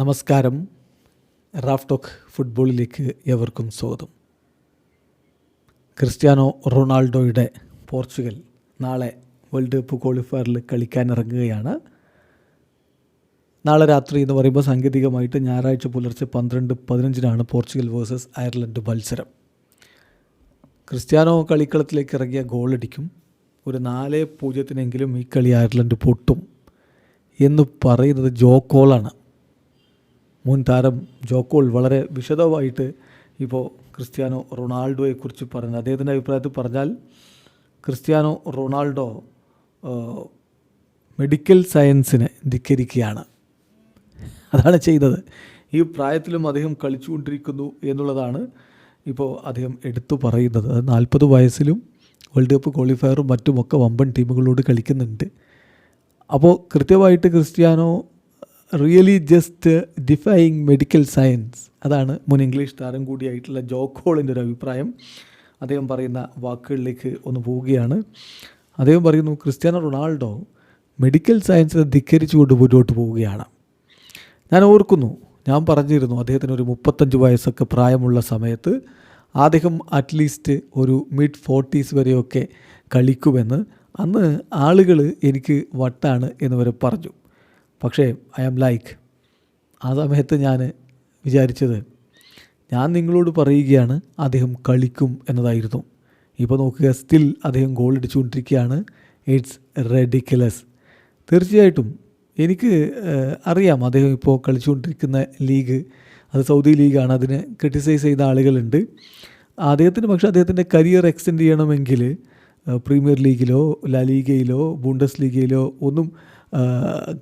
നമസ്കാരം. Raf talk ഫുട്ബോളിലേക്ക് ഏവർക്കും സ്വാഗതം. ക്രിസ്ത്യാനോ റൊണാൾഡോയുടെ പോർച്ചുഗൽ നാളെ വേൾഡ് കപ്പ് ക്വാളിഫയറിൽ കളിക്കാനിറങ്ങുകയാണ്. നാളെ രാത്രി എന്ന് പറയുമ്പോൾ സാങ്കേതികമായിട്ട് ഞായറാഴ്ച പുലർച്ചെ പന്ത്രണ്ട് പതിനഞ്ചിനാണ് പോർച്ചുഗൽ വേഴ്സസ് അയർലൻഡ് മത്സരം. ക്രിസ്ത്യാനോ കളിക്കളത്തിലേക്ക് ഇറങ്ങിയ ഗോളടിക്കും. ഒരു നാല് പൂജ്യത്തിനെങ്കിലും ഈ കളി അയർലൻഡ് പൊട്ടും എന്ന് പറയുന്നത് ജോക്കോളാണ് മുൻ താരം ജോക്കോൾ വളരെ വിശദമായിട്ട് ഇപ്പോൾ ക്രിസ്ത്യാനോ റൊണാൾഡോയെക്കുറിച്ച് പറഞ്ഞു അദ്ദേഹത്തിന്റെ അഭിപ്രായത്തിൽ പറഞ്ഞാൽ ക്രിസ്ത്യാനോ റൊണാൾഡോ മെഡിക്കൽ സയൻസിനെ ധിക്കരിക്കുകയാണ്. അതാണ് ചെയ്തത്. ഈ പ്രായത്തിലും അദ്ദേഹം കളിച്ചുകൊണ്ടിരിക്കുന്നു എന്നുള്ളതാണ് ഇപ്പോൾ അദ്ദേഹം എടുത്തു പറയുന്നത്. അത് നാൽപ്പത് വയസ്സിലും വേൾഡ് കപ്പ് ക്വാളിഫയറും മറ്റുമൊക്കെ വമ്പൻ ടീമുകളോട് കളിക്കുന്നുണ്ട്. അപ്പോൾ കൃത്യമായിട്ട് Cristiano really just defying medical science. അതാണ് മുൻ ഇംഗ്ലീഷ് താരം കൂടിയായിട്ടുള്ള ജോക്കോളിന്റെ ഒരു അഭിപ്രായം. അദ്ദേഹം പറയുന്ന വാക്കുകളിലേക്ക് ഒന്ന് പോവുകയാണ്. അദ്ദേഹം പറയുന്നു ക്രിസ്ത്യാനോ റൊണാൾഡോ മെഡിക്കൽ സയൻസിനെ ധിക്കരിച്ചുകൊണ്ട് മുന്നോട്ട് പോവുകയാണ്. ഞാൻ ഓർക്കുന്നു ഞാൻ പറഞ്ഞിരുന്നു അദ്ദേഹത്തിന് ഒരു മുപ്പത്തഞ്ച് വയസ്സൊക്കെ പ്രായമുള്ള സമയത്ത് അദ്ദേഹം അറ്റ്ലീസ്റ്റ് ഒരു മിഡ് ഫോർട്ടീസ് വരെയൊക്കെ കളിക്കുമെന്ന്. അന്ന് ആളുകൾ എനിക്ക് വട്ടാണ് എന്ന് വരെ പറഞ്ഞു. പക്ഷേ ഐ ആം ലൈക്ക് ആ സമയത്ത് ഞാൻ വിചാരിച്ചത് ഞാൻ നിങ്ങളോട് പറയുകയാണ് അദ്ദേഹം കളിക്കും എന്നതായിരുന്നു. ഇപ്പോൾ നോക്കുക സ്റ്റിൽ അദ്ദേഹം ഗോൾ അടിച്ചുകൊണ്ടിരിക്കുകയാണ്. ഇറ്റ്സ് റെഡിക്കുലസ് തീർച്ചയായിട്ടും എനിക്ക് അറിയാം അദ്ദേഹം ഇപ്പോൾ കളിച്ചുകൊണ്ടിരിക്കുന്ന ലീഗ് അത് സൗദി ലീഗാണ് അതിനെ ക്രിട്ടിസൈസ് ചെയ്യുന്ന ആളുകളുണ്ട്. അദ്ദേഹത്തിന് പക്ഷേ അദ്ദേഹത്തിന്റെ കരിയർ എക്സ്റ്റെൻഡ് ചെയ്യണമെങ്കിൽ പ്രീമിയർ ലീഗിലോ ലാ ലീഗയിലോ ബൂണ്ടസ് ലീഗയിലോ ഒന്നും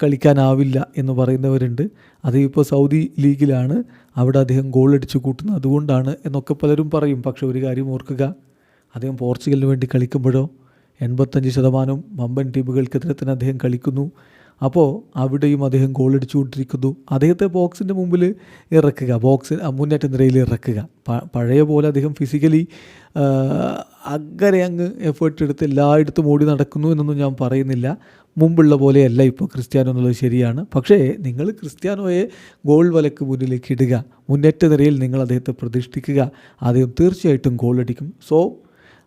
കളിക്കാനാവില്ല എന്ന് പറയുന്നവരുണ്ട്. അത് ഇപ്പോൾ സൗദി ലീഗിലാണ്. അവിടെ അദ്ദേഹം ഗോൾ അടിച്ചു കൂട്ടുന്നത് അതുകൊണ്ടാണ് എന്നൊക്കെ പലരും പറയും. പക്ഷെ ഒരു കാര്യം ഓർക്കുക. അദ്ദേഹം പോർച്ചുഗലിന് വേണ്ടി കളിക്കുമ്പോഴോ എൺപത്തഞ്ച് ശതമാനം വമ്പൻ ടീമുകൾക്കെതിരെ തന്നെ അദ്ദേഹം കളിക്കുന്നു. അപ്പോൾ അവിടെയും അദ്ദേഹം ഗോൾ അടിച്ചുകൊണ്ടിരിക്കുന്നു അദ്ദേഹത്തെ ബോക്സിന്റെ മുമ്പിൽ ഇറക്കുക. ബോക്സ് മുന്നേറ്റ നിരയിൽ ഇറക്കുക. പഴയ പോലെ അദ്ദേഹം ഫിസിക്കലി അങ്ങനെ അങ്ങ് എഫേർട്ട് എടുത്ത് എല്ലായിടത്തും ഓടി നടക്കുന്നു എന്നൊന്നും ഞാൻ പറയുന്നില്ല. മുമ്പുള്ള പോലെയല്ല ഇപ്പോൾ ക്രിസ്ത്യാനോ എന്നുള്ളത് ശരിയാണ്. പക്ഷേ നിങ്ങൾ ക്രിസ്ത്യാനോയെ ഗോൾ വലക്ക് മുന്നിലേക്ക് ഇടുക. മുന്നേറ്റ നിരയിൽ നിങ്ങൾ അദ്ദേഹത്തെ പ്രതിഷ്ഠിക്കുക. അദ്ദേഹം തീർച്ചയായിട്ടും ഗോൾ അടിക്കും. സോ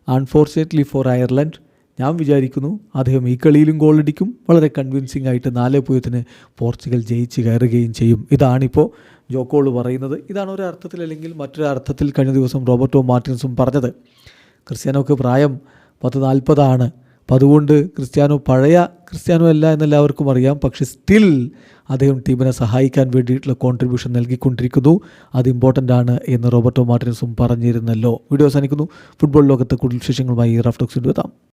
അൺഫോർച്ചുനേറ്റ്ലി ഫോർ അയർലൻഡ് ഞാൻ വിചാരിക്കുന്നു അദ്ദേഹം ഈ കളിയിലും ഗോൾ അടിക്കും. വളരെ കൺവിൻസിംഗ് ആയിട്ട് നാല് പൂജ്യത്തിന് പോർച്ചുഗൽ ജയിച്ച് കയറുകയും ചെയ്യും. ഇതാണിപ്പോൾ ജോക്കോൾ പറയുന്നത്. ഇതാണ് ഒരു അർത്ഥത്തിൽ അല്ലെങ്കിൽ മറ്റൊരു അർത്ഥത്തിൽ കഴിഞ്ഞ ദിവസം റോബർട്ടോ മാർട്ടിൻസും പറഞ്ഞത്. ക്രിസ്ത്യാനോക്ക് പ്രായം പത്ത് നാൽപ്പതാണ് അപ്പം അതുകൊണ്ട് ക്രിസ്ത്യാനോ പഴയ ക്രിസ്ത്യാനോ അല്ല എന്നെല്ലാവർക്കും അറിയാം. പക്ഷേ സ്റ്റിൽ അദ്ദേഹം ടീമിനെ സഹായിക്കാൻ വേണ്ടിയിട്ടുള്ള കോൺട്രിബ്യൂഷൻ നൽകിക്കൊണ്ടിരിക്കുന്നു. അത് ഇമ്പോർട്ടന്റ് ആണ് എന്ന് റോബർട്ടോ മാർട്ടിനസും പറഞ്ഞിരുന്നല്ലോ. വീഡിയോ അവസാനിക്കുന്നു. ഫുട്ബോൾ ലോകത്തെ കൂടുതൽ വിശേഷങ്ങളുമായി റഫ്ടോക്സിന്റെ എത്താം.